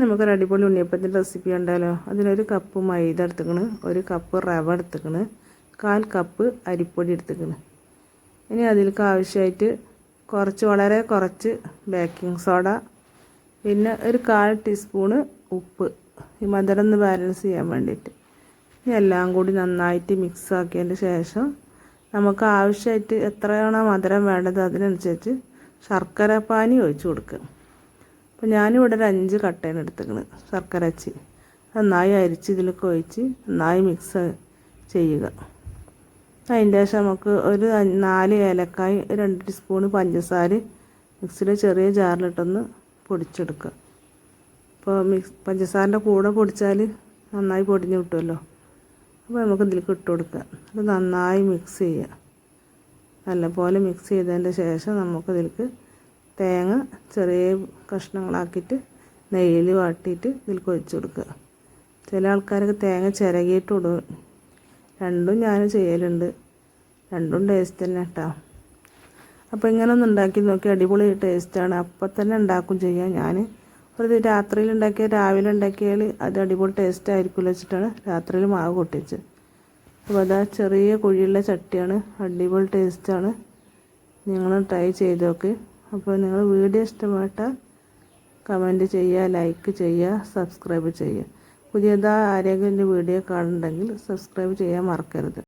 നമുക്കൊരു അടിപൊളി ഉണ്ണിയപ്പത്തിന്റെ റെസിപ്പി ഉണ്ടല്ലോ അതിനൊരു കപ്പ് മൈദ എടുത്തുക്കണ് ഒരു കപ്പ് റവ എടുത്തുക്കണ് കാൽ കപ്പ് അരിപ്പൊടി എടുത്തുക്കണ്. ഇനി അതിലേക്ക് ആവശ്യമായിട്ട് കുറച്ച് വളരെ കുറച്ച് ബേക്കിംഗ് സോഡ പിന്നെ ഒരു കാൽ ടീസ്പൂണ് ഉപ്പ്. ഈ മധുരം ഒന്ന് ബാലൻസ് ചെയ്യാൻ വേണ്ടിയിട്ട്. ഇനി എല്ലാം കൂടി നന്നായിട്ട് മിക്സ് ആക്കിയതിന്റെ ശേഷം നമുക്ക് ആവശ്യമായിട്ട് എത്രയാണോ മധുരം വേണ്ടത് അതിനനുസരിച്ച് ശർക്കര പാനി ഒഴിച്ചു കൊടുക്കുക. അപ്പോൾ ഞാനിവിടെ ഒരു അഞ്ച് കട്ടയാണ് എടുത്തേക്കണത് ശർക്കര അച്ചി. നന്നായി അരിച്ച് ഇതിലൊക്കെ ഒഴിച്ച് നന്നായി മിക്സ് ചെയ്യുക. അതിന്റെ ശേഷം നമുക്ക് ഒരു നാല് ഏലക്കായ് രണ്ട് ടീസ്പൂൺ പഞ്ചസാര മിക്സിയുടെ ചെറിയ ജാറിലിട്ടൊന്ന് പൊടിച്ചെടുക്കുക. അപ്പോൾ മിക്സ് പഞ്ചസാരന്റെ കൂടെ പൊടിച്ചാൽ നന്നായി പൊടിഞ്ഞ് കിട്ടുമല്ലോ. അപ്പോൾ നമുക്ക് ഇതിലേക്ക് ഇട്ട് കൊടുക്കുക. അത് നന്നായി മിക്സ് ചെയ്യുക. നല്ലപോലെ മിക്സ് ചെയ്തതിന്റെ ശേഷം നമുക്കതിലേക്ക് തേങ്ങ ചെറിയ കഷ്ണങ്ങളാക്കിയിട്ട് നെയ്യിൽ വാട്ടിയിട്ട് ഇതിൽ ഒഴിച്ച് കൊടുക്കുക. ചില ആൾക്കാരൊക്കെ തേങ്ങ ചിരകിയിട്ട് ഇടും രണ്ടും ഞാൻ ചെയ്യലുണ്ട്. രണ്ടും ടേസ്റ്റ് തന്നെ കേട്ടോ അപ്പോൾ ഇങ്ങനെ ഒന്ന് ഉണ്ടാക്കി നോക്കി അടിപൊളി ടേസ്റ്റാണ് അപ്പം തന്നെ ഉണ്ടാക്കും ചെയ്യാം ഞാൻ ഒരു രാത്രിയിൽ ഉണ്ടാക്കിയ രാവിലെ ഉണ്ടാക്കിയാൽ അത് അടിപൊളി ടേസ്റ്റ് ആയിരിക്കുമല്ലോ വെച്ചിട്ടാണ് രാത്രിയിൽ മാവ് പൊട്ടിച്ച് അപ്പോൾ അതാ ചെറിയ കുഴിയുള്ള ചട്ടിയാണ്. അടിപൊളി ടേസ്റ്റാണ് നിങ്ങൾ ട്രൈ ചെയ്ത് നോക്ക്. അപ്പോൾ നിങ്ങൾ വീഡിയോ ഇഷ്ടപ്പെട്ട കമന്റ് ചെയ്യുക ലൈക്ക് ചെയ്യുക സബ്സ്ക്രൈബ് ചെയ്യുക. പുതിയതായ ആരെങ്കിലും വീഡിയോ കാണുന്നുണ്ടെങ്കിൽ സബ്സ്ക്രൈബ് ചെയ്യാൻ മറക്കരുത്.